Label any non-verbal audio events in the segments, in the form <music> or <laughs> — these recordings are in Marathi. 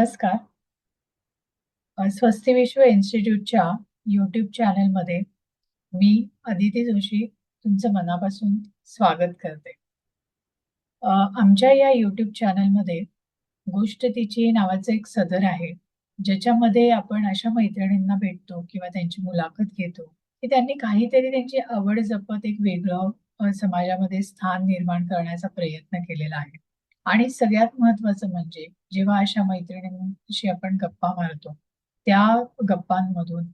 नमस्कार. स्वस्ती विश्व इन्स्टिट्यूटच्या YouTube चॅनलमध्ये मी अदिती जोशी तुमचं मनापासून स्वागत करते. आमच्या या YouTube चॅनलमध्ये गोष्ट तिची नावाचं एक सदर आहे, ज्याच्यामध्ये आपण अशा मैत्रिणींना भेटतो किंवा त्यांची मुलाखत घेतो, की त्यांनी काहीतरी त्यांची आवड जपत एक वेगळं समाजामध्ये स्थान निर्माण करण्याचा प्रयत्न केलेला आहे. आणि सगळ्यात महत्त्वाचं म्हणजे जेव्हा अशा मैत्रिणींशी आपण गप्पा मारतो, त्या गप्पांमधून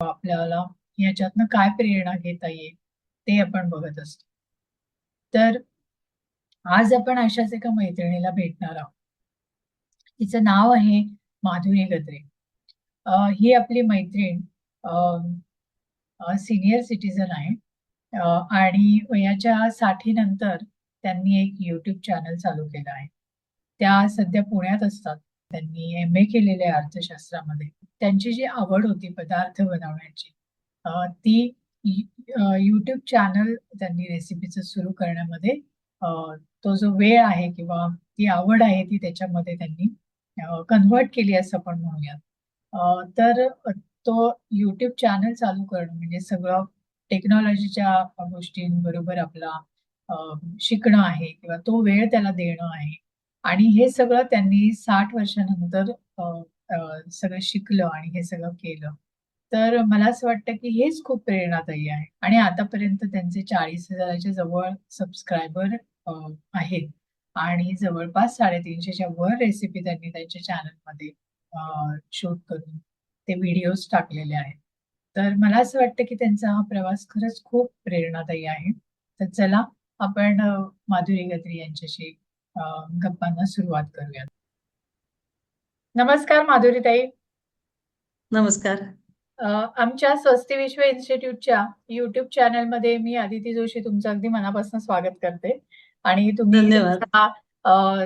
आपल्याला याच्यातनं काय प्रेरणा घेता येईल, ते आपण बघत असतो. तर आज आपण अशाच एका मैत्रिणीला भेटणार आहोत. तिचं नाव आहे माधुरी गद्रे. ही आपली मैत्रीण सिनियर सिटीजन आहे आणि वयाच्या 60 नंतर त्यांनी एक युट्यूब चॅनल चालू केलं आहे. त्या सध्या पुण्यात असतात. त्यांनी एम-ए केलेले अर्थशास्त्रामध्ये. त्यांची जी आवड होती पदार्थ बनवण्याची ती युट्यूब चॅनल त्यांनी रेसिपीचं सुरू करण्यामध्ये तो जो वेळ आहे किंवा ती आवड आहे ती त्याच्यामध्ये त्यांनी कन्व्हर्ट केली असं आपण म्हणूयात. तर तो युट्यूब चॅनल चालू करणं म्हणजे सगळं टेक्नॉलॉजीच्या गोष्टींबरोबर आपला शिकणं आहे किंवा तो वेळ त्याला देणं आहे आणि हे सगळं त्यांनी साठ वर्षानंतर सगळं शिकलं आणि हे सगळं केलं. तर मला असं वाटतं, की हेच खूप प्रेरणादायी आहे आणि आतापर्यंत त्यांचे चाळीस हजाराच्या जवळ सबस्क्रायबर आहेत आणि जवळपास साडेतीनशेच्या वर रेसिपी त्यांनी त्यांच्या चॅनलमध्ये शूट करून ते व्हिडिओज टाकलेले आहेत. तर मला असं वाटतं, की त्यांचा हा प्रवास खरंच खूप प्रेरणादायी आहे. तर चला आपण माधुरी गद्रे यांच्याशी गप्पांना सुरुवात करूयात. नमस्कार माधुरीताई. नमस्कार. आमच्या स्वस्ती विश्व इन्स्टिट्यूटच्या YouTube चॅनलमध्ये मी अदिती जोशी तुमचं अगदी मनापासून स्वागत करते आणि तुम्ही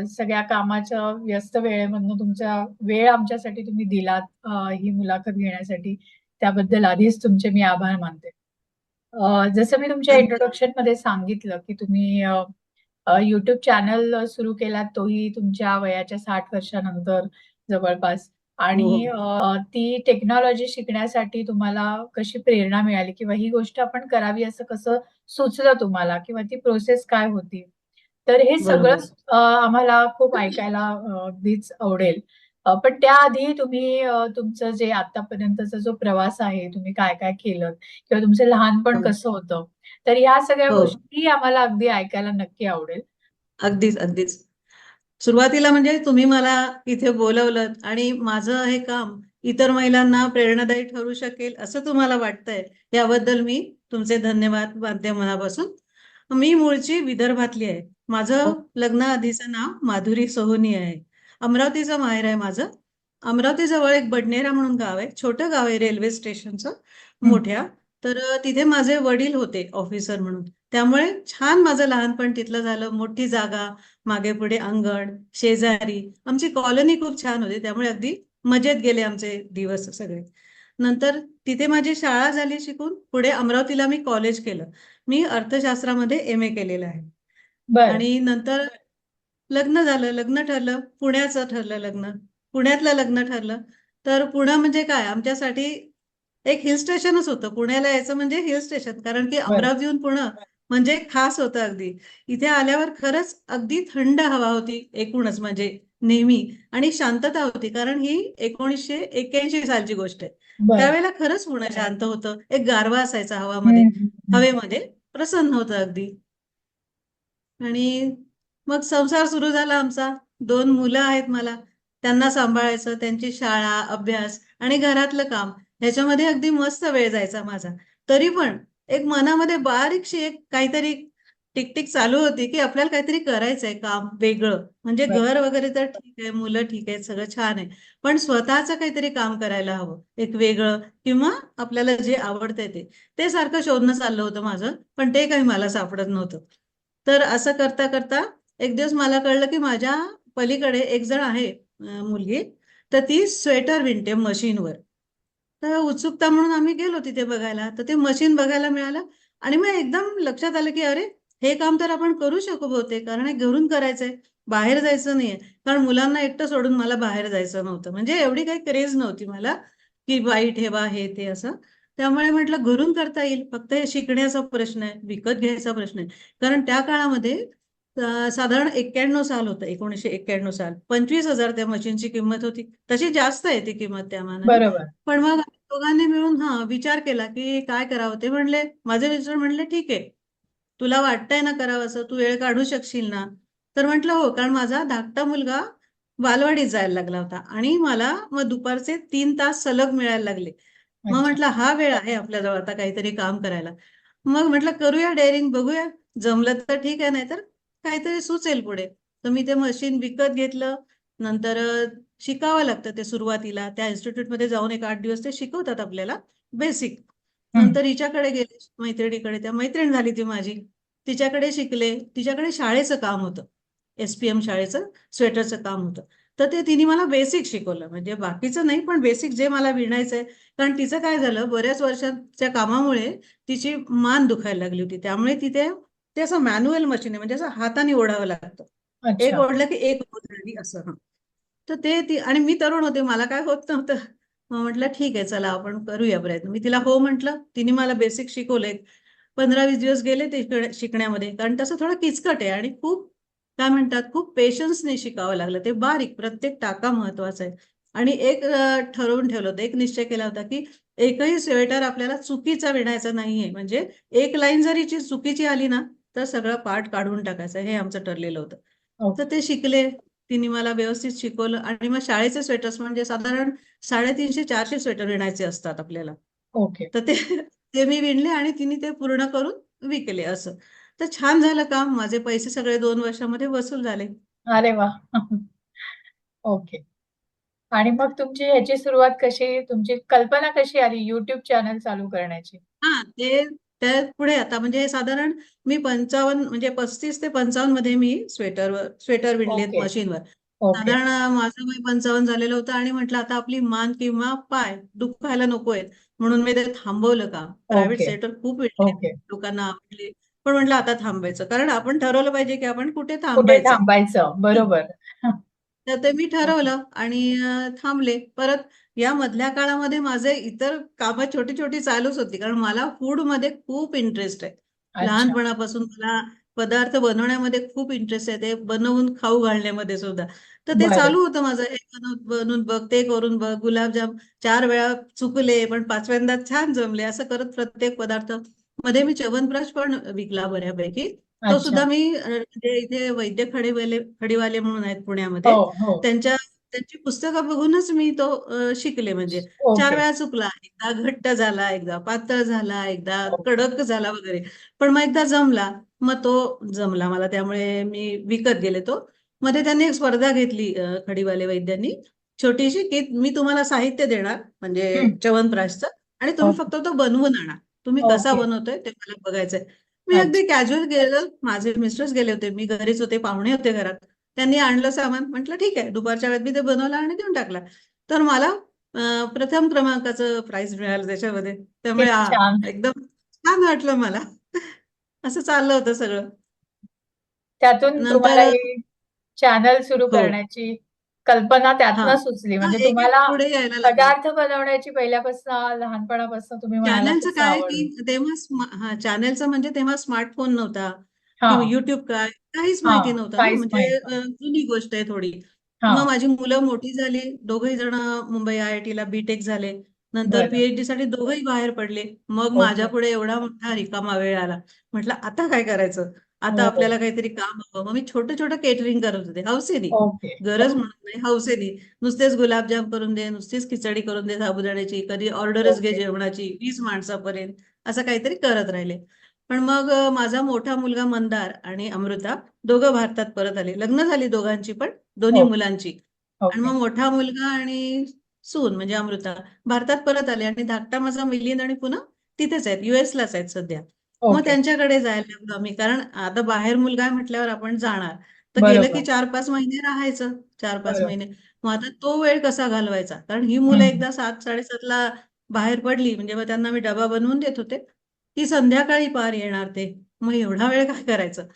सगळ्या कामाच्या व्यस्त वेळेमधनं तुमचा वेळ आमच्यासाठी तुम्ही दिलात ही मुलाखत घेण्यासाठी त्याबद्दल आधीच तुमचे मी आभार मानते. जसं मी तुमच्या धन्यवाद. इंट्रोडक्शनमध्ये सांगितलं, की तुम्ही YouTube चॅनल सुरू केलात तोही तुमच्या वयाच्या 60 वर्षानंतर जवळपास हो, आणि हो. अ, ती टेक्नॉलॉजी शिकण्यासाठी तुम्हाला कशी प्रेरणा मिळाली किंवा ही गोष्ट आपण करावी असं कसं सुचलं तुम्हाला किंवा ती प्रोसेस काय होती? तर हे अ, आम्हाला खूप ऐकायला अगदीच आवडेल. पण त्याआधी तुम्ही तुमचं जे आतापर्यंतचा जो प्रवास आहे, तुम्ही काय-काय केलत किंवा तुमचं लहानपण हो. कसं होतं? तर ह्या सगळ्या हो. गोष्टी आम्हाला अगदी ऐकायला नक्की आवडेल. अगदीच, अगदीच. सुरुवातीला म्हणजे तुम्ही मला इथे बोलावलंत आणि माझं हे काम इतर महिलांना प्रेरणादायी ठरू शकेल असं तुम्हाला वाटतंय, याबद्दल मी तुमचे धन्यवाद मानते मनापासून. मी मूळची विदर्भातली आहे. हो. माझं लग्नाआधीचं नाव माधुरी सोहोनी आहे. अमरावतीचं माहेर आहे माझं. अमरावतीजवळ एक बडनेरा म्हणून गाव आहे. छोटं गाव आहे रेल्वे स्टेशनचं. मोठ्या. तर तिथे माझे वडील होते ऑफिसर म्हणून. त्यामुळे छान माझं लहानपण तिथलं झालं. मोठी जागा, मागे-पुढे अंगण, शेजारी. आमची कॉलनी खूप छान होती. त्यामुळे अगदी मजेत गेले आमचे दिवस सगळे. नंतर तिथे माझी शाळा झाली शिकून. पुढे अमरावतीला मी कॉलेज केलं. मी अर्थशास्त्रामध्ये एम-ए केलेलं आहे. आणि नंतर लग्न झालं. लग्न ठरलं. पुण्याचं ठरलं लग्न. पुण्यातलं लग्न ठरलं. तर पुणं म्हणजे काय आमच्यासाठी एक हिल स्टेशनच होतं. पुण्याला यायचं म्हणजे हिल स्टेशन. कारण की. अमरावतीहून पुणं म्हणजे खास होतं अगदी. इथे आल्यावर खरंच अगदी थंड हवा होती एकूणच म्हणजे नेहमी आणि शांतता होती. कारण ही 1981 सालची गोष्ट आहे. त्यावेळेला खरंच पुणं शांत होतं. एक गारवा असायचा हवामध्ये. हवेमध्ये. प्रसन्न होतं अगदी. आणि मग संसार सुरू झाला आमचा. 2 मुलं आहेत मला. त्यांना सांभाळायचं, त्यांची शाळा, अभ्यास आणि घरातलं काम ह्याच्यामध्ये अगदी मस्त वेळ जायचा माझा. तरी पण एक मनामध्ये बारीकशी एक काहीतरी टिक-टिक चालू होती, की आपल्याला काहीतरी करायचंय काम वेगळं. म्हणजे. घर वगैरे तर ठीक आहे, मुलं ठीक आहेत, सगळं छान आहे. पण स्वतःचं काहीतरी काम करायला हवं. एक वेगळं किंवा आपल्याला जे आवडतंय ते. ते सारखं शोधणं चाललं होतं माझं. पण ते काही मला सापडत नव्हतं. तर असं करता-करता एक दिवस मला कळलं, की माझ्या पलीकडे एक जण आहे मुलगी. तर ती स्वेटर विणते मशीनवर. तर उत्सुकता म्हणून आम्ही गेलो तिथे बघायला. तर ते मशीन बघायला मिळालं आणि मग एकदम लक्षात आलं, की अरे, हे काम तर आपण करू शकू बहुतेक कारण हे घरून करायचंय. बाहेर जायचं नाहीये कारण मुलांना एकटं सोडून मला बाहेर जायचं नव्हतं म्हणजे एवढी काही क्रेज नव्हती मला की बाई ठेवा हे ते असं त्यामुळे म्हटलं घरून करता येईल फक्त हे शिकण्याचा प्रश्न आहे विकत घ्यायचा प्रश्न आहे कारण त्या काळामध्ये साधारण एक्क्याण्णव साल होतं एकोणीसशे एक्क्याण्णव साल. पंचवीस हजार त्या मशीनची किंमत होती. तशी जास्त आहे ती किंमत त्या मानाने. पण मग दोघांनी मिळून हा विचार केला की काय करावं? ते म्हणले माझे मिस्टर म्हणले ठीक आहे. तुला वाटतंय ना करावं असं तू वेळ काढू शकशील ना? तर म्हटलं हो कारण माझा धाकटा मुलगा बालवाडीत जायला लागला होता आणि मला मग दुपारचे तीन तास सलग मिळायला लागले. मग म्हटलं हा वेळ आहे आपल्याजवळ आता काहीतरी काम करायला. मग म्हटलं करूया डेअरिंग बघूया. जमलं तर ठीक आहे नाहीतर काहीतरी सुचेल पुढे. तर मी ते मशीन विकत घेतलं. नंतर शिकावं लागतं ते सुरुवातीला. त्या इन्स्टिट्यूटमध्ये जाऊन एक आठ दिवस ते शिकवतात आपल्याला. बेसिक. नंतर हिच्याकडे गेले. मैत्रिणीकडे. त्या मैत्रीण झाली ती माझी. तिच्याकडे शिकले. तिच्याकडे शाळेचं काम होतं. एसपीएम शाळेचं स्वेटरचं काम होतं. तर ते तिने मला बेसिक शिकवलं. म्हणजे बाकीचं नाही पण बेसिक जे मला विणायचंय. कारण तिचं काय झालं बऱ्याच वर्षांच्या कामामुळे तिची मान दुखायला लागली होती. त्यामुळे तिथे ते असं मॅन्युअल मशीन आहे म्हणजे असं हाताने ओढावं लागतं. एक ओढलं की एक ओढली असं हं. तर ते ती आणि मी तरुण होते मला काय होत नव्हतं. म्हटलं ठीक आहे चला आपण करूया प्रयत्न. मी तिला हो म्हटलं. तिने मला बेसिक शिकवलंय. पंधरा वीस दिवस गेले ते शिकण्या- शिकण्यामध्ये. कारण तसं थोडं किचकट आहे आणि खूप काय म्हणतात खूप पेशन्सने शिकावं लागलं. ते बारीक प्रत्येक टाका महत्त्वाचा आहे. आणि एक ठरवून ठेवलं होतं एक निश्चय केला होता की एकही स्वेटर आपल्याला चुकीचा विणायचा नाहीये. म्हणजे एक लाईन जरी चुकीची आली ना तर सगळं पार्ट काढून टाकायचं हे आमचं ठरलेलं होतं. ओके तर ते शिकले तिने मला व्यवस्थित शिकवलं आणि मग शाळेचे स्वेटर्स म्हणजे साधारण साडेतीनशे चारशे स्वेटर विणायचे असतात आपल्याला. ओके. तर ते ते मी विणले आणि तिने ते पूर्ण करून विकले असं. तर छान झालं काम माझे पैसे सगळे दोन वर्षामध्ये वसूल झाले. अरे वा. ओके. आणि मग तुमची ह्याची सुरुवात कशी तुमची कल्पना कशी आली युट्यूब चॅनल चालू करण्याची? हा ते त्या पुढे आता म्हणजे साधारण मी पंचावन्न म्हणजे पस्तीस ते पंचावन्नमध्ये मी स्वेटरवर स्वेटर विणलेत मशीनवर. साधारण माझं वय पंचावन्न झालेलं होतं आणि म्हटलं आता आपली मान किंवा पाय दुखायला नकोय म्हणून मी ते थांबवलं काम. प्रायव्हेट ओके स्वेटर खूप विणले लोकांना आवडले पण म्हटलं आता थांबायचं कारण आपण ठरवलं पाहिजे की आपण कुठे थांबायचं. थांबायचं बरोबर. तर ते मी ठरवलं आणि थांबले. परत या मधल्या काळामध्ये माझे इतर कामं छोटी छोटी चालूच होती कारण मला फूडमध्ये खूप इंटरेस्ट आहे. लहानपणापासून मला पदार्थ बनवण्यामध्ये खूप इंटरेस्ट आहे ते बनवून खाऊ घालण्यामध्ये सुद्धा. तर ते चालू होतं माझं हे बनव बनवून बघ ते करून बघ गुलाबजाम चार वेळा चुकले पण पाचव्यांदा छान जमले असं करत प्रत्येक पदार्थ. मध्ये मी च्यवनप्राश पण विकला बऱ्यापैकी. तो सुद्धा मी म्हणजे इथे वैद्य खडीवाले खडीवाले म्हणून आहेत हो पुण्यामध्ये हो. त्यांच्या त्यांची पुस्तकं बघूनच मी तो अ, शिकले म्हणजे. चार ओके वेळा चुकला एकदा घट्ट झाला एकदा पातळ झाला एकदा ओके कडक झाला वगैरे. पण मग एकदा जमला मग तो जमला मला. त्यामुळे मी विकत गेले तो. मध्ये त्यांनी एक स्पर्धा घेतली अ, खडीवाले वैद्यांनी. छोटीशी की मी तुम्हाला साहित्य देणार म्हणजे हम्म, च्यवनप्राशचं. आणि तुम्ही ओके फक्त तो बनवून आणा. तुम्ही कसा ओके. बनवतोय ते मला बघायचंय. मी अच्छा. अगदी कॅज्युअल गेलं. माझे मिस्टर्स गेले होते. मी घरीच होते पाहुणे होते घरात. त्यांनी आणलं सामान. म्हटलं ठीक आहे दुपारच्या वेळेत मी ते बनवलं आणि देऊन टाकला. तर मला प्रथम क्रमांकाचं प्राइज मिळालं त्याच्यामध्ये. त्यामुळे एकदम छान वाटलं मला. असं चाललं होतं सगळं. त्यातून तुम्हाला चॅनल सुरू हो. करण्याची कल्पना त्यातनं सुचली. म्हणजे तुम्हाला पुढे यायला लागलं. पदार्थ बनवण्याची पहिल्यापासून लहानपणापासून तुम्ही चॅनलचं काय की तेव्हा चॅनलचं म्हणजे तेव्हा स्मार्टफोन नव्हता. किंवा युट्यूब काय काहीच माहिती नव्हतं म्हणजे जुनी गोष्ट आहे थोडी. मग माझी मुलं मोठी झाली दोघही जण मुंबई आय आय टीला बीटेक झाले. नंतर पीएचडी साठी दोघही बाहेर पडले. मग माझ्या पुढे एवढा मोठा रिकामा वेळ आला. म्हटलं आता काय करायचं? आता हो. आपल्याला काहीतरी काम हवं. मग मी छोटं छोटं केटरिंग करत होते. हौसेनी. गरज म्हणून नाही हौसेनी. नुसतेच गुलाबजाम करून दे नुसतीच खिचडी करून दे साबुदाण्याची. कधी ऑर्डरच घे जेवणाची वीस माणसापर्यंत. असं काहीतरी करत राहिले. पण मग माझा मोठा मुलगा मंदार आणि अमृता दोघं भारतात परत आले. लग्न झाली दोघांची पण दोन्ही ओके मुलांची. आणि ओके मग मोठा मुलगा आणि सून म्हणजे अमृता भारतात परत आले आणि धाकटा माझा मिलिंद आणि पुन्हा तिथेच आहेत युएस लाच आहेत सध्या. मग त्यांच्याकडे जायला लागलो आम्ही कारण आता बाहेर मुलगा आहे म्हटल्यावर आपण जाणार. तर गेलं की चार पाच महिने राहायचं चार पाच महिने. मग आता तो वेळ कसा घालवायचा? कारण ही मुलं एकदा सात साडेसातला बाहेर पडली म्हणजे मग त्यांना मी डबा बनवून देत होते. ती संध्याकाळी पार येणार ते. मग एवढा वेळ काय करायचं?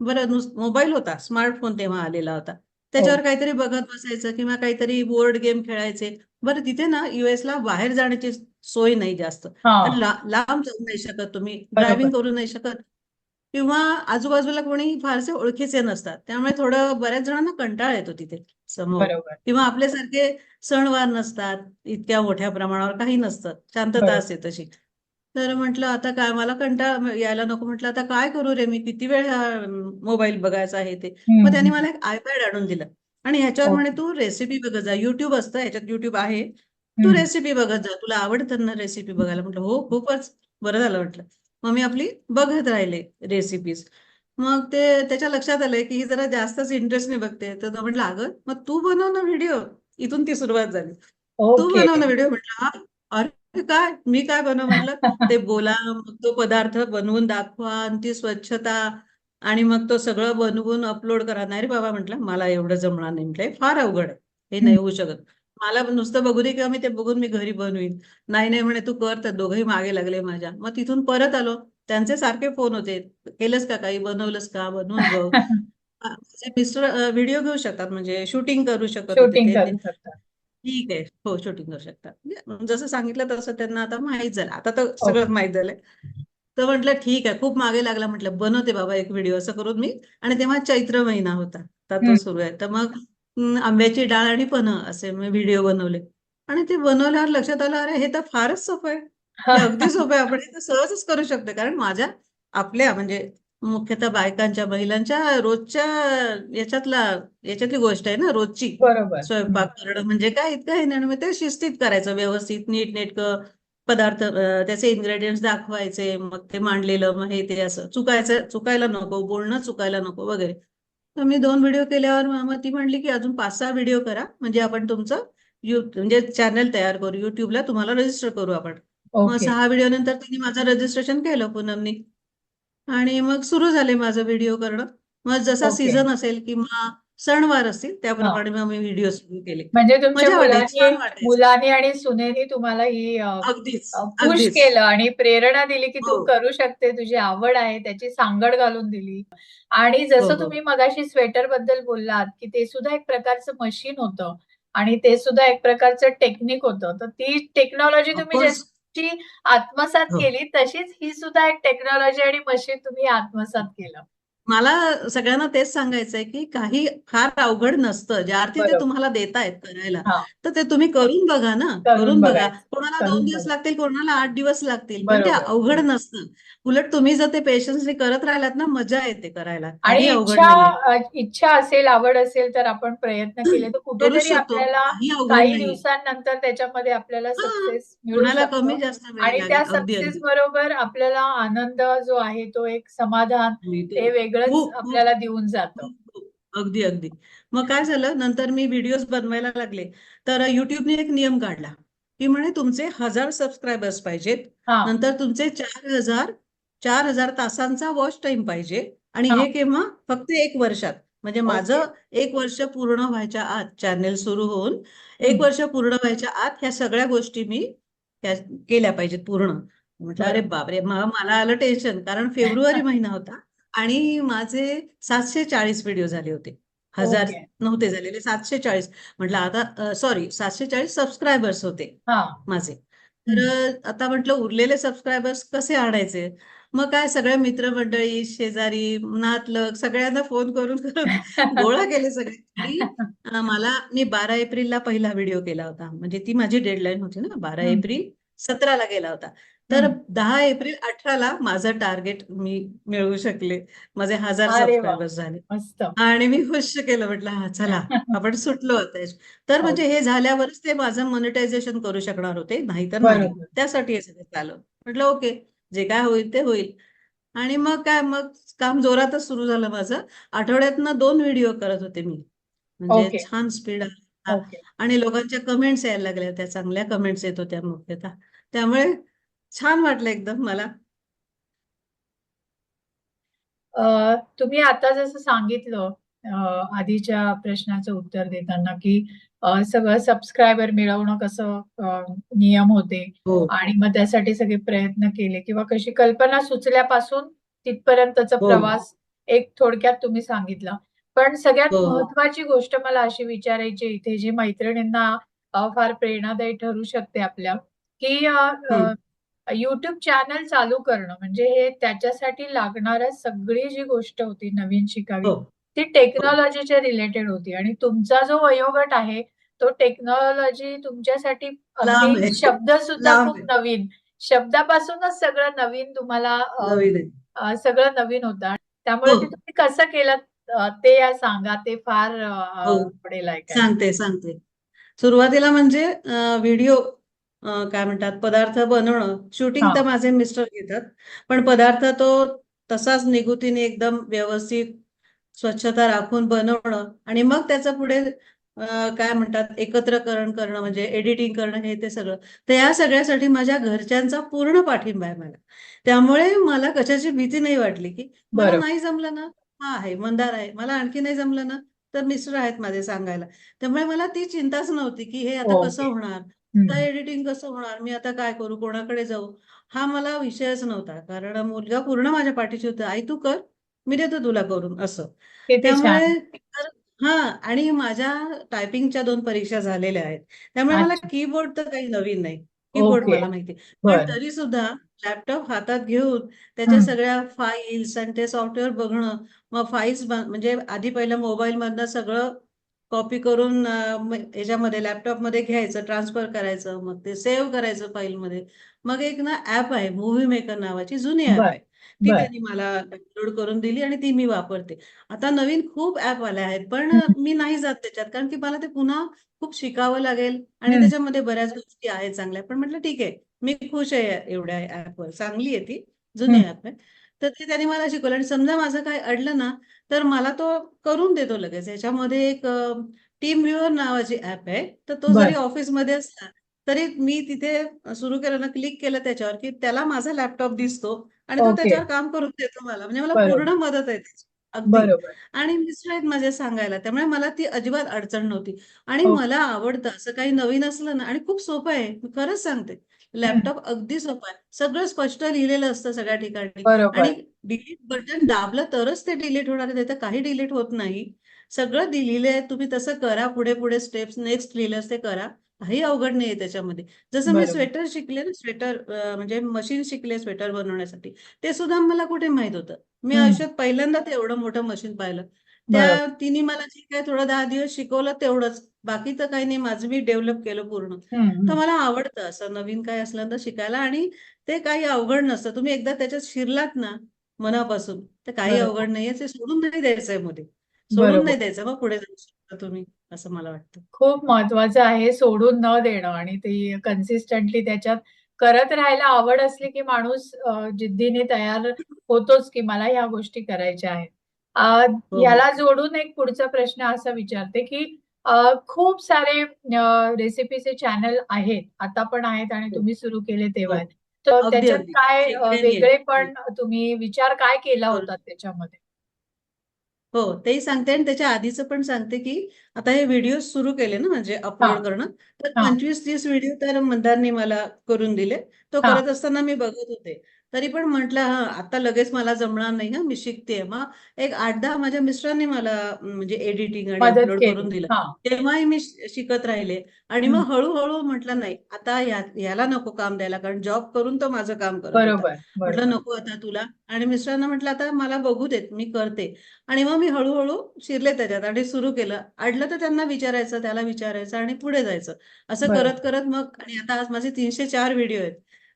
बरं नुस मोबाईल होता स्मार्टफोन तेव्हा आलेला होता. त्याच्यावर हो. काहीतरी बघत बसायचं किंवा काहीतरी बोर्ड गेम खेळायचे. बरं तिथे ना US ला बाहेर जाण्याची सोय नाही जास्त. लांब जाऊ नाही शकत तुम्ही. ड्रायव्हिंग करू नाही शकत. किंवा आजूबाजूला कोणी फारसे ओळखीचे नसतात. त्यामुळे थोडं बऱ्याच जणांना कंटाळा येतो तिथे समोर. किंवा आपल्यासारखे सणवार नसतात. इतक्या मोठ्या प्रमाणावर काही नसतं. शांतता. असते तशी. तर म्हटलं आता काय मला कंटाळा यायला नको. म्हटलं आता काय करू रे मी? किती वेळ मोबाईल बघायचा आहे ते? मग त्यांनी. मला एक आयपॅड आणून दिलं. आणि ह्याच्यावर. म्हणे तू रेसिपी बघत जा. युट्यूब असतं ह्याच्यात युट्यूब आहे. तू. रेसिपी बघत जा. तुला आवडतं ना रेसिपी बघायला? म्हटलं हो खूपच. बरं झालं म्हटलं. मग मी आपली बघत राहिले रेसिपीज मग ते त्याच्या लक्षात आलंय की ही जरा जास्तच इंटरेस्टने बघते. तर म्हटलं अगं मग तू बनव ना व्हिडिओ इथून ती सुरुवात झाली. तू बनव ना व्हिडिओ म्हटलं हा? अरे काय? मी काय बनव म्हटलं ते बोला मग तो पदार्थ बनवून दाखवा आणि ती स्वच्छता आणि मग तो सगळं बनवून अपलोड करा. नाही रे बाबा म्हटलं मला एवढं जमणार नाही. म्हटलं हे फार अवघड आहे. हे नाही होऊ शकत. मला नुसतं बघू दे किंवा मी ते बघून मी घरी बनवीन. नाही नाही म्हणे तू कर. तर दोघंही मागे लागले माझ्या. मग तिथून परत आलो. त्यांचे सारखे फोन होते. केलंस का काही? बनवलंस का? बनवून बघ. <laughs> माझे मिस्टर व्हिडिओ घेऊ शकतात. म्हणजे शूटिंग करू शकत होते ठीक आहे. हो शूटिंग करू शकतात म्हणजे जसं सांगितलं तसं त्यांना आता माहीत झालं. आता तर सगळं ओके. माहीत झालंय. तर म्हटलं ठीक आहे. खूप मागे लागला म्हटलं बनवते बाबा एक व्हिडिओ असं करून मी. आणि तेव्हा चैत्र महिना होता. तो. सुरू आहे. तर मग आंब्याची डाळ आणि पन्ह असे मी व्हिडिओ बनवले. आणि ते बनवल्यावर लक्षात आलं अरे हे तर फारच सोपं आहे. हे अगदी सोपं आहे. आपण हे तर सहजच करू शकतो कारण माझ्या आपल्या म्हणजे मुख्यतः बायकांच्या महिलांच्या रोजच्या याच्यातला याच्यातली गोष्ट आहे ना रोजची. बरोबर. स्वयंपाक करणं म्हणजे काय? इतकं आहे ना ते शिस्तीत करायचं व्यवस्थित नीट नेटकं पदार्थ त्याचे इन्ग्रेडियंट्स दाखवायचे मग ते मांडलेलं मग हे ते असं. चुकायचं चुकायला नको बोलणं चुकायला नको वगैरे. तर मी दोन व्हिडिओ केल्यावर मग ती म्हणली की अजून पाच सहा व्हिडिओ करा. म्हणजे आपण तुमचं यू म्हणजे चॅनल तयार करू. युट्यूबला तुम्हाला रजिस्टर करू आपण. मग सहा व्हिडिओ नंतर तिने माझं रजिस्ट्रेशन केलं पूनमनी. आणि मग सुरू झाले माझं व्हिडिओ करणं. मग जसा ओके. सीझन असेल किंवा सणवार असतील त्याप्रमाणे मग मी व्हिडिओ सुरू केले. म्हणजे तुमच्या मजा वाटायची मुलांनी छान वाटायचं. मुलांनी आणि सुनेनी तुम्हाला ही अगदीच पुश अगदीच. केलं आणि प्रेरणा दिली की तू हो. करू शकते तुझी आवड आहे त्याची सांगड घालून दिली. आणि हो जसं हो तुम्ही मगाशी स्वेटरबद्दल बोललात की ते सुद्धा एक प्रकारचं मशीन होतं आणि ते सुद्धा एक प्रकारचं टेक्निक होतं. तर ती टेक्नॉलॉजी तुम्ही ऑफकोर्स जशी आत्मसात हो. केली तशीच ही सुद्धा एक टेक्नॉलॉजी आणि मशीन तुम्ही आत्मसात केलं. मला सगळ्यांना तेच सांगायचं आहे की काही फार अवघड नसतं. ज्या अर्थी ते तुम्हाला देतायत करायला तर ते तुम्ही करून बघा ना. करून बघा. कोणाला दोन दिवस लागतील कोणाला आठ दिवस लागतील. पण ते अवघड नसतं. उलट तुम्ही जर ते पेशन्सने करत राहिलात ना मजा येते करायला. आणि इच्छा इच्छा असेल आवड असेल तर आपण प्रयत्न केले तर कुठेतरी आपल्याला काही दिवसांनंतर त्याच्यामध्ये आपल्याला सक्सेस मिळू कोणाला कमी जास्त आणि त्या सक्सेस बरोबर आपल्याला आनंद जो आहे तो एक समाधान ते वेगळंच खूप खूप आपल्याला देऊन जातं. खूप अगदी अगदी. मग काय झालं? नंतर मी व्हिडिओज बनवायला लागले. तर युट्यूबने एक नियम काढला की म्हणे तुमचे हजार सबस्क्रायबर्स पाहिजेत. हा. नंतर तुमचे चार हजार चार हजार तासांचा वॉच टाइम पाहिजे. आणि हा. हे केव्हा? फक्त एक वर्षात. म्हणजे माझं एक वर्ष पूर्ण व्हायच्या आत चॅनेल सुरू होऊन एक वर्ष पूर्ण व्हायच्या आत ह्या सगळ्या गोष्टी मी केल्या पाहिजेत पूर्ण. म्हटलं अरे बापरे! मला आलं टेन्शन कारण फेब्रुवारी <laughs> महिना होता. आणि माझे सातशे चाळीस व्हिडिओ झाले होते. हजार नव्हते झालेले सातशे चाळीस म्हटलं आता सॉरी सातशे चाळीस सबस्क्रायबर्स होते हा. माझे. तर आता म्हटलं उरलेले सबस्क्रायबर्स कसे आणायचे? मग काय सगळ्या मित्रमंडळी शेजारी नातलग सगळ्यांना फोन करून करून <laughs> गोळा केले सगळे. मला मी बारा एप्रिलला पहिला व्हिडिओ केला होता. म्हणजे ती माझी डेडलाईन होती ना बारा एप्रिल सतराला गेला होता. तर. दहा एप्रिल अठराला माझं टार्गेट मी मिळवू शकले. माझे हजार सबस्क्रायबर्स झाले. आणि मी खुश केलं म्हटलं हा चला <laughs> आपण सुटलो आता. तर हो. म्हणजे हे झाल्यावरच ते माझं मॉनिटायझेशन करू शकणार होते. नाहीतर नाही. त्यासाठी हे सगळं झालं म्हटलं ओके जे काय होईल ते होईल. आणि मग काय मग काम जोरातच सुरू झालं माझं. आठवड्यातनं दोन व्हिडिओ करत होते मी. म्हणजे छान स्पीड आणि लोकांच्या कमेंट्स यायला लागल्या. त्या चांगल्या कमेंट्स येत होत्या मुख्यतः. त्यामुळे छान वाटलं एकदम मला अ, तुम्ही आता जसं सांगितलं अ, आधीच्या प्रश्नाचं उत्तर देताना की अ, सगळं सबस्क्रायबर मिळवणं कसं अ, नियम होते हो आणि मग त्यासाठी सगळे प्रयत्न केले किंवा कशी कल्पना सुचल्यापासून तिथपर्यंतचा हो प्रवास एक थोडक्यात तुम्ही सांगितलं. पण सगळ्यात हो. महत्त्वाची गोष्ट मला अशी विचारायची आहे इथे जी मैत्रिणींना अ, फार प्रेरणादायी ठरू शकते आपल्या, की अ. अ, YouTube चॅनल चालू करणं म्हणजे हे त्याच्यासाठी लागणाऱ्या सगळी जी गोष्ट होती नवीन शिकावी, हो. ती. टेक्नॉलॉजीच्या रिलेटेड होती आणि तुमचा जो वयोगट आहे, तो टेक्नॉलॉजी तुमच्यासाठी. शब्दसुद्धा लांब खूप. नवीन. शब्दापासूनच सगळं नवीन तुम्हाला सगळं नवीन होतं. त्यामुळे हो. ते तुम्ही कसं केलंत अ, ते सांगा. ते फार हो. आवडेल. सांगते, सांगते. सुरुवातीला म्हणजे व्हिडिओ काय म्हणतात पदार्थ बनवणं, शूटिंग तर हां. माझे मिस्टर घेतात. पण पदार्थ तो तसाच निगुतीने एकदम व्यवस्थित स्वच्छता राखून बनवणं आणि मग त्याचं पुढे काय म्हणतात एकत्रकरण करणं म्हणजे एडिटिंग करणं हे ते सगळं. तर या सगळ्यासाठी माझ्या घरच्यांचा पूर्ण पाठिंबा आहे मला. त्यामुळे मला कशाची भीती नाही वाटली, की मला. नाही जमलं ना, हा आहे, मंदार आहे. मला आणखी नाही जमलं ना, तर मिस्टर आहेत माझे सांगायला. त्यामुळे मला ती चिंताच नव्हती, की हे आता कसं ओके. होणार? आता. एडिटिंग कसं होणार? मी आता काय करू? कोणाकडे जाऊ? हा मला विषयच नव्हता. कारण मुलगा पूर्ण माझ्या पाठीशी होता. "आई तू कर, मी देतो तुला करून." असं. त्यामुळे. तर हां आणि माझ्या टायपिंगच्या 2 परीक्षा झालेल्या आहेत. त्यामुळे मला. कीबोर्ड तर काही नवीन नाही. कीबोर्ड. मला माहिती. पण बरं. तरीसुद्धा लॅपटॉप हातात घेऊन त्याच्या. सगळ्या फाइल्स आणि ते सॉफ्टवेअर बघणं, मग फाइल्स म्हणजे आधी पहिलं मोबाईलमधनं सगळं कॉपी करून ह्याच्यामध्ये लॅपटॉपमध्ये घ्यायचं, ट्रान्सफर करायचं, मग ते सेव्ह करायचं फाईलमध्ये. मग एक ना ॲप आहे मूव्ही मेकर नावाची जुनी बरं. आहे. ती. त्यांनी मला डाउनलोड करून दिली आणि ती मी वापरते. आता नवीन खूप ॲप आले आहेत, पण. मी नाही जात त्याच्यात कारण की मला ते पुन्हा खूप शिकावं लागेल आणि. त्याच्यामध्ये बऱ्याच गोष्टी आहेत चांगल्या. पण म्हटलं ठीक आहे, मी खुश आहे एवढ्या ॲपवर. चांगली आहे ती, जुनी. ॲप आहे. तर ते त्यांनी मला शिकवलं आणि समजा माझं काही अडलं ना, तर मला तो करून देतो लगेच. ह्याच्यामध्ये एक टीम व्ह्यूअर नावाची ॲप आहे. तर तो जरी. ऑफिसमध्ये असला, तरी मी तिथे सुरू केलं ना, क्लिक केलं त्याच्यावर, की त्याला माझा लॅपटॉप दिसतो आणि तो. त्याच्यावर काम करून देतो मला. म्हणजे मला पूर्ण. मदत आहे त्याची. अगदी. आणि मिस्टर आहेत माझे सांगायला. त्यामुळे मला ती अजिबात अडचण नव्हती. आणि ओके. मला आवडतं असं काही नवीन असलं ना आणि खूप सोपं आहे. मी खरंच सांगते. लॅपटॉप अगदी सोपा आहे. सगळं स्पष्ट लिहिलेलं असतं सगळ्या ठिकाणी आणि. डिलीट बटन दाबलं तरच ते डिलीट होणार आहे. नाहीतर काही डिलीट होत नाही. सगळं लिहिलेलं आहे. तुम्ही तसं करा. पुढे-पुढे स्टेप्स नेक्स्ट लिहिलंस ते करा. काही अवघड नाहीये त्याच्यामध्ये. जसं मी. स्वेटर शिकले ना, स्वेटर म्हणजे मशीन शिकले स्वेटर बनवण्यासाठी. ते सुद्धा मला कुठे माहीत होतं. मी. आयुष्यात पहिल्यांदा ते एवढं मोठं मशीन पाहिलं. त्या तिने मला जे काही थोडं 10 दिवस शिकवलं तेवढंच. बाकी तर काही नाही. माझं मी डेव्हलप केलं पूर्ण. तर. मला आवडतं असं नवीन काही असलं तर शिकायला आणि ते काही अवघड नसतं. तुम्ही एकदा त्याच्यात शिरलात ना मनापासून, तर काही बरोबर. अवघड नाहीये. ते सोडून नाही द्यायचंयमध्ये. सोडून बरोबर. नाही द्यायचं. मग पुढे जाऊ शकता तुम्ही, असं मला वाटतं. खूप महत्वाचं आहे सोडून न देणं आणि ती कन्सिस्टंटली त्याच्यात करत राहायला आवड असली, की माणूस अ, जिद्दीने तयार होतोच, की मला ह्या गोष्टी करायच्या आहेत. हो. ह्याला जोडून एक पुढचा प्रश्न असा विचारते, की खूप सारे रेसिपीचे चॅनल आहेत. आता पण आहेत आणि हो. तुम्ही सुरू केले तेव्हा हो. आहेत. तर त्याच्यात. काय. हं. वेगळेपण तुम्ही विचार काय केला. होता त्याच्यामध्ये? हो, तेही सांगते आणि त्याच्या आधीचं पण सांगते, की आता हे व्हिडिओज सुरू केले ना म्हणजे अपलोड करणं, तर हां, 25-30 व्हिडिओ तर मंदारनी मला करून दिले. तो. करत असताना मी बघत होते. तरी पण म्हटलं, "हां, आता लगेच मला जमणार नाही हां, मी शिकतेय." मग एक 8-10 माझ्या मिस्टरांनी मला म्हणजे एडिटिंग आणि मदत अपलोड केली. करून दिलं. हां. तेव्हाही मी शि शिकत राहिले आणि. मग हळू म्हटलं, "नाही, आता ह्याला नको काम द्यायला." कारण जॉब करून तो माझं काम करत होता. बरोबर, म्हटलं, बरोबर, "नको आता तुला." आणि मिस्टरांना म्हटलं, "आता मला बघू देत, मी करते." आणि मग मी हळू-हळू शिरले त्याच्यात आणि सुरू केलं. अडलं तर त्यांना विचारायचं, त्याला विचारायचं आणि पुढे जायचं. असं बरोबर. करत-करत मग आणि आता आज माझे 304 व्हिडिओ आहेत.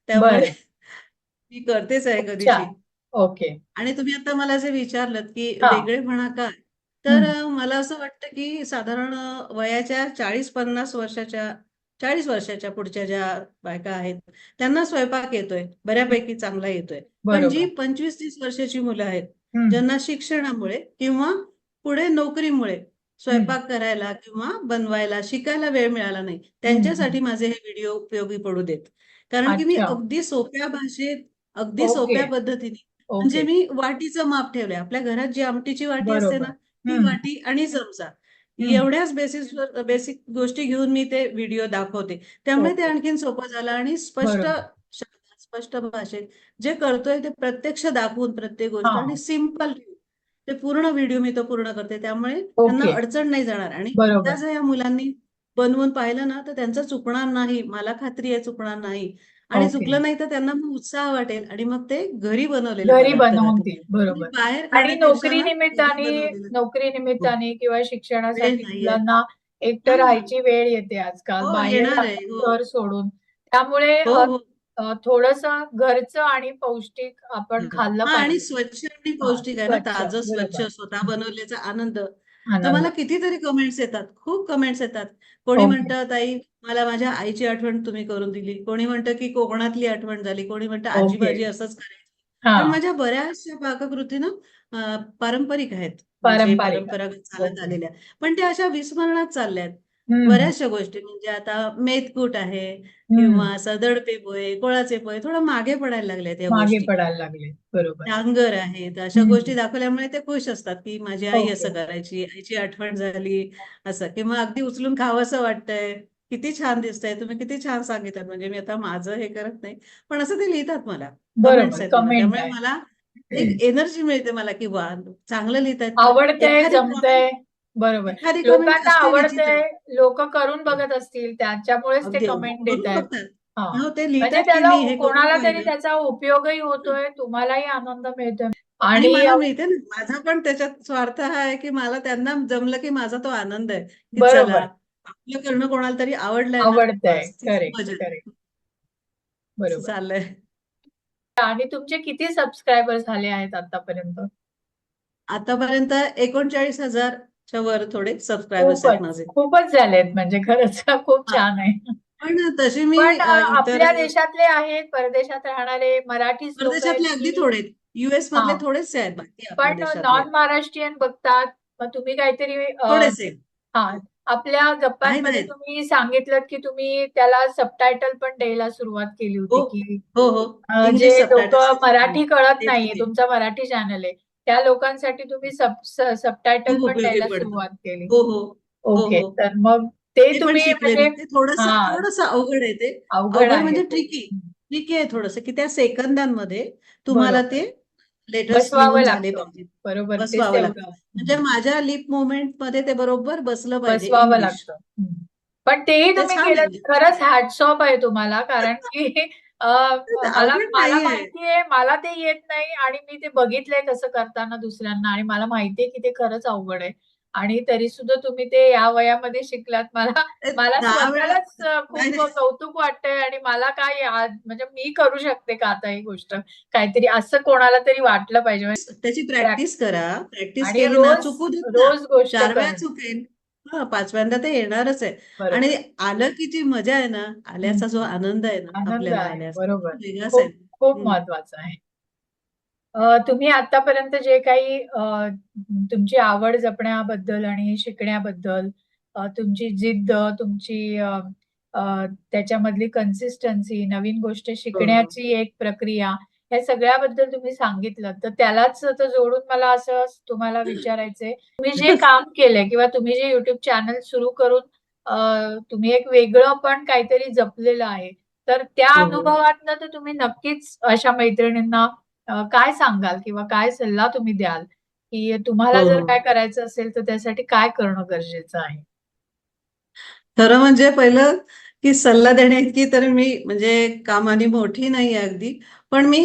त्यामुळे. <laughs> मी करतेच आहे. छान. ओके. आणि तुम्ही आता मला जे विचारलत, की हां. वेगळेपणा काय? तर मला असं वाटतं, की साधारण वयाच्या 40-50 वर्षाच्या 40 वर्षाच्या पुढच्या ज्या बायका आहेत, त्यांना स्वयंपाक येतोय. बऱ्यापैकी चांगला येतोय. पण जी बरोबर. 25-30 वर्षाची मुलं आहेत. ज्यांना शिक्षणामुळे किंवा पुढे नोकरीमुळे. स्वयंपाक करायला किंवा बनवायला, शिकायला वेळ मिळाला नाही. त्यांच्यासाठी माझे हे व्हिडिओ उपयोगी पडू देत. कारण की मी अच्छा. अगदी सोप्या भाषेत, अगदी ओके, सोप्या पद्धतीने म्हणजे ओके. मी वाटीचं माप ठेवलंय. आपल्या घरात जी आमटीची वाटी असते ना. ती हं, वाटी आणि चमचा. हं. एवढ्याच बेसिसवर बेसिक गोष्टी घेऊन मी ते व्हिडिओ दाखवते. त्यामुळे ते ओके. आणखीन सोपं झालं आणि स्पष्ट बरोबर. शब्दात, स्पष्ट भाषेत जे करतोय ते प्रत्यक्ष दाखवून प्रत्येक गोष्ट आणि हां. सिंपल ते पूर्ण व्हिडिओ मी तो पूर्ण करते त्यामुळे त्यांना ओके अडचण नाही जाणार आणि बरोबर या मुलांनी बनवून पाहिलं ना तर त्यांचं चुकणार नाही. मला खात्री आहे चुकणार नाही. आणि चुकलं नाही तर त्यांना मग उत्साह वाटेल. आणि मग ते घरी बनवलेले घरी देईल. म्हणजे बरोबर बाहेर आणि नोकरी निमित्ताने नोकरी निमित्ताने किंवा शिक्षणासाठी मुलांना एकटं हा. राहायची वेळ येते आजकाल. हो बाहेर हो. घर सोडून. त्यामुळे हो हो. थोडंसं घरचं आणि पौष्टिक आपण हं. खाल्लं हा आणि स्वच्छ आणि हा पौष्टिक आहे ना. ताजं स्वच्छ बरोबर. स्वतः बनवल्याचा आनंद. तर मला कितीतरी कमेंट्स येतात. खूप कमेंट्स येतात. कोणी म्हणतं ताई मला माझ्या आईची आठवण तुम्ही करून दिली. कोणी म्हणतं की कोकणातली आठवण झाली. कोणी म्हणतं आजी ओके. बाजी असंच करायची. कारण माझ्या बऱ्याचशा पाककृती ना पारंपरिक आहेत. म्हणजे पारंपरिक. परंपरागत चालत आलेल्या. पण त्या अशा विस्मरणात चालल्या आहेत बऱ्याचशा गोष्टी म्हणजे आता मेथकूट आहे किंवा असं दडपे पोहे कोळाचे पोहे थोडं मागे पडायला लागल्यात या मागे गोष्टी. पडायला लागले बरोबर. डांगर आहेत अशा हम्म. गोष्टी दाखवल्यामुळे ते खुश असतात की माझी आई ओके असं करायची आईची आठवण झाली असं. किंवा अगदी उचलून खावंसं वाटतंय किती छान दिसतंय तुम्ही किती छान सांगितलं. म्हणजे मी आता माझं हे करत नाही पण असं ते लिहितात मला कमेंट्स बरोबर आहेत मला. कमेंट त्यामुळे आहे. मला एक एनर्जी मिळते मला की वा चांगलं लिहितायत. तर आवडतंय एखादी कमेंट जमतंय बरोबर. लोकांना आवडतंय लोक करून बघत असतील त्याच्यामुळेच ते कमेंट देत आहेत. हा. ते म्हणजे त्याला कोणाला तरी त्याचा उपयोगही होतोय तुम्हालाही आनंद मिळतोय. आणि मिळते ना माझा पण त्याच्यात स्वार्थ हा आहे की मला त्यांना जमलं की माझा तो आनंद आहे. बरोबर. आपलं करणं कोणाला तरी आवडलंय आवडतंय. बरोबर. चाललंय. आणि तुमचे किती सबस्क्रायबर झाले आहेत आतापर्यंत? आतापर्यंत एकोणचाळीस हजारच्या वर थोडे सबस्क्रायबर्स आहेत माझे. खूपच झालेत म्हणजे खरंच <laughs> खूप हा. छान आहे. पण तशी मी पण आपल्या देशातले आहेत परदेशात राहणारे आहेत परदेशातले अगदी की थोडे युएस हा. मधले थोडेसे आहेत बाकी पण नॉन महाराष्ट्रीयन बघतात मग तुम्ही काहीतरी थोडेसे हा आपल्या गप्पांमध्ये तुम्ही सांगितलं की तुम्ही त्याला सबटायटल पण द्यायला सुरुवात केली हो. होती की हो हो. अ, इंग्लिश जे लोक मराठी कळत नाहीये तुमचा मराठी चॅनल आहे. त्या लोकांसाठी तुम्ही सब सबटायटल पण द्यायला सुरुवात केली. हो हो. हो ओके तर मग ते तुम्ही शिकले. म्हणजे थोडस थोडस अवघड आहे ते. अवघड म्हणजे ट्रिकी ट्रिकी आहे थोडस की त्या सेकंदांमध्ये तुम्हाला ते लेटर्स बसवावं झाले लागतं. बरोबर बसवावं म्हणजे माझ्या लिप मुवमेंटमध्ये ते बरोबर बसलं पाहिजे बसवावं इंग्लिश लागतं. पण तेही ते तुम्ही केलं खरंच हॅट्स ऑफ आहे तुम्हाला कारण <laughs> की अ, मला अवघड मला नाहीये. माहितीये मला ते येत नाही आणि मी ते बघितलंय कसं करताना दुसऱ्यांना आणि मला माहितीये की ते खरंच अवघड आहे. आणि तरी सुद्धा तुम्ही ते या वयामध्ये शिकलात मला मला वेळा स्वतःलाच अ, नाही खूप कौतुक वाटतंय आणि मला काय आज म्हणजे मी करू शकते का आता ही गोष्ट? काहीतरी असं कोणाला तरी वाटलं पाहिजे. त्याची प्रॅक- प्रॅक्टिस करा. प्रॅक्टिस आणि केली ना रोज चुकू देत ना. रोज गोष्ट चार वेळा करणं चुकेल हा पाचव्यांदा ते येणारच आहे बरोबर आणि आलं की जी मजा आहे ना आल्याचा जो. आनंद आहे ना आनंद आपल्याला आहे आल्याचा बरोबर तो वेगळाच आहे खूप खूप हम्म. महत्वाचं आहे अ, तुम्ही आतापर्यंत जे काही अ, तुमची आवड जपण्याबद्दल आणि शिकण्याबद्दल अ, तुमची जिद्द तुमची अ, अ, त्याच्यामधली कन्सिस्टन्सी नवीन गोष्ट हो, हो. शिकण्याची एक प्रक्रिया ह्या सगळ्याबद्दल तुम्ही सांगितलं तर त्यालाच आता जोडून मला असं तुम्हाला विचारायचंय तुम्ही जे <laughs> काम केलंय किंवा तुम्ही जे युट्यूब चॅनल सुरू करून तुम्ही एक वेगळं पण काहीतरी जपलेलं आहे तर त्या हो, हो. अनुभवातनं तर तुम्ही नक्कीच अशा मैत्रिणींना काय सांगाल किंवा काय सल्ला तुम्ही द्याल की तुम्हाला हो, जर हो. काय करायचं असेल तर त्यासाठी काय करणं गरजेचं आहे खरं म्हणजे पहिलं की सल्ला देण्याइतकी तर मी म्हणजे कामाने मोठी नाही अगदी पण मी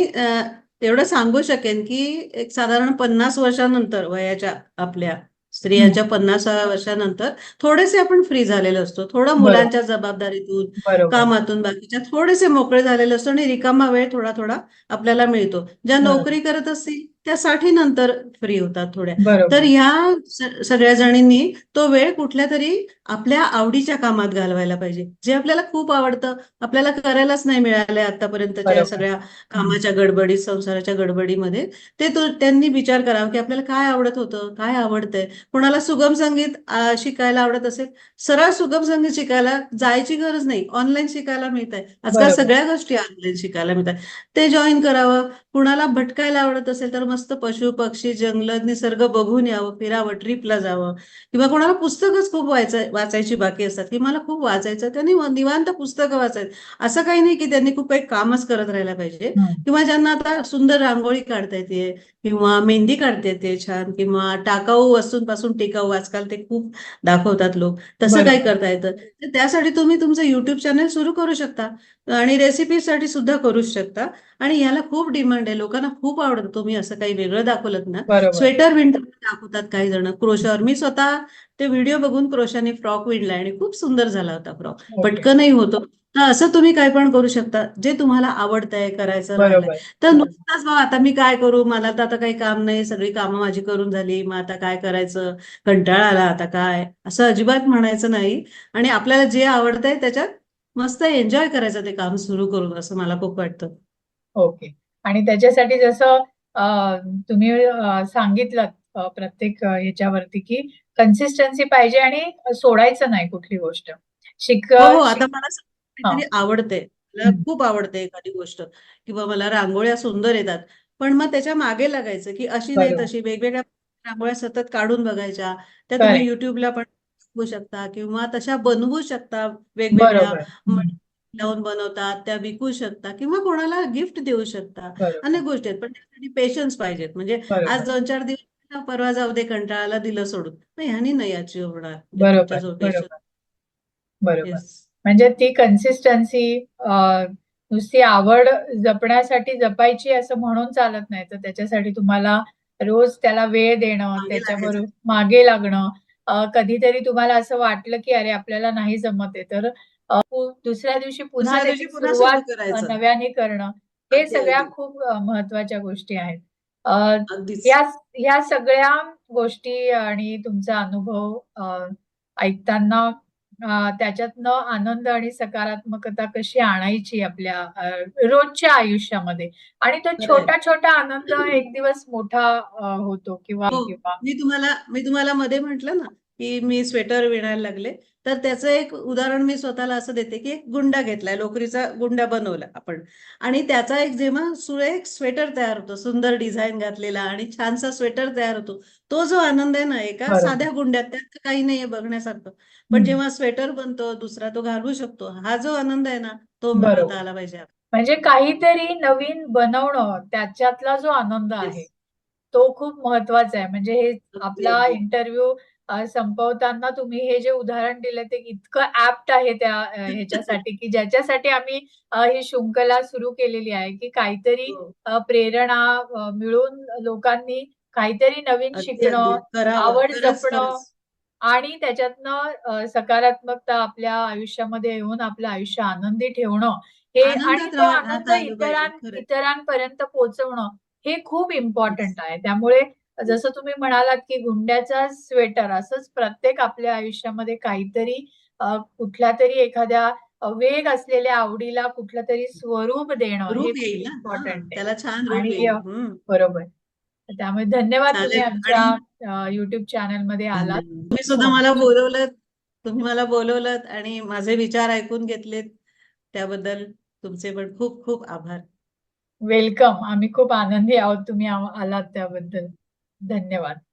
एवढं सांगू शकेन की एक साधारण पन्नास वर्षानंतर वयाच्या आपल्या स्त्रियांच्या पन्नासाव्या वर्षानंतर थोडेसे आपण फ्री झालेलो असतो. थोडं मुलांच्या जबाबदारीतून कामातून बाकीच्या थोडेसे मोकळे झालेले असतो आणि रिकामा वेळ थोडा थोडा आपल्याला मिळतो. ज्या नोकरी करत असतील त्या साठी नंतर फ्री होतात थोड्या. तर ह्या सगळ्या जणींनी तो वेळ कुठल्या तरी आपल्या आवडीच्या कामात घालवायला पाहिजे. जे आपल्याला खूप आवडतं आपल्याला करायलाच नाही मिळालंय आतापर्यंतच्या सगळ्या कामाच्या गडबडीत संसाराच्या गडबडीमध्ये ते तो त्यांनी विचार करावा की आपल्याला काय आवडत होतं काय आवडतंय. कोणाला सुगम संगीत शिकायला आवडत असेल सरळ सुगम संगीत शिकायला जायची गरज नाही. ऑनलाईन शिकायला मिळत आहे आजकाल सगळ्या गोष्टी ऑनलाईन शिकायला मिळतात. ते जॉईन करावं. कुणाला भटकायला आवडत असेल तर मस्त पशु पक्षी जंगल निसर्ग बघून यावं फिरावं ट्रिपला जावं. किंवा कोणाला पुस्तकच खूप वाचाय वाचायची बाकी असतात. की मला खूप वाचायचं त्यांनी निवांत पुस्तकं वाचायचं असं काही नाही की त्यांनी खूप काही कामच करत राहायला पाहिजे. किंवा ज्यांना आता सुंदर रांगोळी काढता येते किंवा मेहंदी काढता येते छान किंवा टाकाऊ वस्तूंपासून टिकाऊ आजकाल ते खूप दाखवतात लोक. तसं बरोबर. करता येतं. तर त्यासाठी तुम्ही तुमचं युट्यूब चॅनल सुरू करू शकता. आणि रेसिपीसाठी सुद्धा करू शकता. आणि याला खूप डिमांड आहे. लोकांना खूप आवडतं. तुम्ही असं काही वेगळं दाखवलं ना. स्वेटर विणताना दाखवतात काही जण. क्रोशावर मी स्वतः ते व्हिडिओ बघून क्रोशाने फ्रॉक विणलाय आणि खूप सुंदर झाला होता फ्रॉक. ओके पटकनही होतो. तर असं तुम्ही काय पण करू शकता. जे तुम्हाला आवडतंय करायचं राहिलंय. तर नुसताच बा आता मी काय करू? मला तर आता काही काम नाही. सगळी कामं माझी करून झाली. मग आता काय करायचं? कंटाळा आला आता काय? असं अजिबात म्हणायचं नाही. आणि आपल्याला जे आवडतंय त्याच्यात मस्त एन्जॉय करायचं ते काम सुरू करून असं मला खूप वाटतं. ओके. आणि त्याच्यासाठी जसं तुम्ही सांगितलं प्रत्येक अ, ह्याच्यावरती की कन्सिस्टन्सी पाहिजे आणि सोडायचं नाही कुठली गोष्ट. शिक हो हो आता मला आवडते मला. खूप आवडते एखादी गोष्ट किंवा मला रांगोळ्या सुंदर येतात. पण मग त्याच्यामागे लागायचं की अशी नाही तशी वेगवेगळ्या रांगोळ्या सतत काढून बघायच्या. त्या तुम्ही युट्यूबला पण बघू शकता किंवा तशा बनवू शकता वेगवेगळ्या. लावून बनवतात त्या विकू शकता किंवा कोणाला गिफ्ट देऊ शकता. अनेक गोष्टी आहेत पण त्यासाठी पेशन्स पाहिजेत. म्हणजे आज दोन चार दिवस परवा जाऊ दे कंटाळाला दिलं सोडून. मग ह्यानी नाही अचीव होणार म्हणजे बरोबर. म्हणजे ती कन्सिस्टन्सी नुसती आवड जपण्यासाठी जपायची असं म्हणून चालत नाही. तर त्याच्यासाठी तुम्हाला रोज त्याला वेळ देणं त्याच्याबरोबर मागे लागणं कधीतरी तुम्हाला असं वाटलं की अरे आपल्याला नाही जमत आहे. तर दुसऱ्या दिवशी पुन्हा दिवशी पुन्हा नव्याने करणं हे सगळ्या खूप महत्त्वाच्या गोष्टी आहेत. या या सगळ्या गोष्टी आणि तुमचा अनुभव ऐकताना त्याच्यातनं आनंद आणि सकारात्मकता कशी आणायची आपल्या रोजच्या आयुष्यामध्ये? आणि तो छोटा छोटा आनंद एक दिवस मोठा होतो हो. किंवा मी तुम्हाला मी तुम्हाला मध्ये म्हटलं ना की मी स्वेटर विणायला लागले. तर त्याचं एक उदाहरण मी स्वतःला असं देते की एक गुंडा घेतलाय लोकरीचा गुंडा बनवला आपण. आणि त्याचा एक जेव्हा सुरेख स्वेटर तयार होतो सुंदर डिझाईन घातलेला आणि छानसा स्वेटर तयार होतो तो जो आनंद आहे ना एका साध्या गुंड्यात त्यात काही नाहीये बघण्यासारखं. पण जेव्हा स्वेटर बनतो दुसरा तो घालू शकतो हा जो आनंद आहे ना तो मिळवता आला पाहिजे म्हणजे काहीतरी नवीन बनवणं त्याच्यातला जो आनंद आहे तो खूप महत्त्वाचा आहे. म्हणजे हे आपला इंटरव्ह्यू संपवताना तुम्ही हे जे उदाहरण दिलं ते इतकं ॲप्ट आहे त्या <laughs> ह्याच्यासाठी, की ज्याच्यासाठी आम्ही ही शृंखला सुरू केलेली आहे, की काहीतरी हो. प्रेरणा मिळून लोकांनी काहीतरी नवीन शिकणं, आवड जपणं आणि त्याच्यातनं सकारात्मकता आपल्या आयुष्यामध्ये येऊन आपलं आयुष्य आनंदी ठेवणं हे आणि तो आनंद इतरांपर्यंत पोहोचवणं हे खूप इम्पॉर्टंट आहे. त्यामुळे जसं तुम्ही म्हणालात, की गुंड्याचा स्वेटर असंच प्रत्येक आपल्या आयुष्यामध्ये काहीतरी अ, कुठल्यातरी एखाद्या वेग असलेल्या आवडीला कुठलंतरी स्वरूप देणं इम्पॉर्टंट. त्याला छान आणि बरोबर. तर त्यामुळे धन्यवाद तुम्ही आमच्या अ, YouTube चॅनलमध्ये आलात. तुम्ही सुद्धा हो. मला बोलवलं तुम्ही मला बोलवलं आणि माझे विचार ऐकून घेतलेत त्याबद्दल तुमचे पण खूप खूप आभार वेलकम. आम्ही खूप आनंदी आहोत तुम्ही आलात त्याबद्दल. धन्यवाद.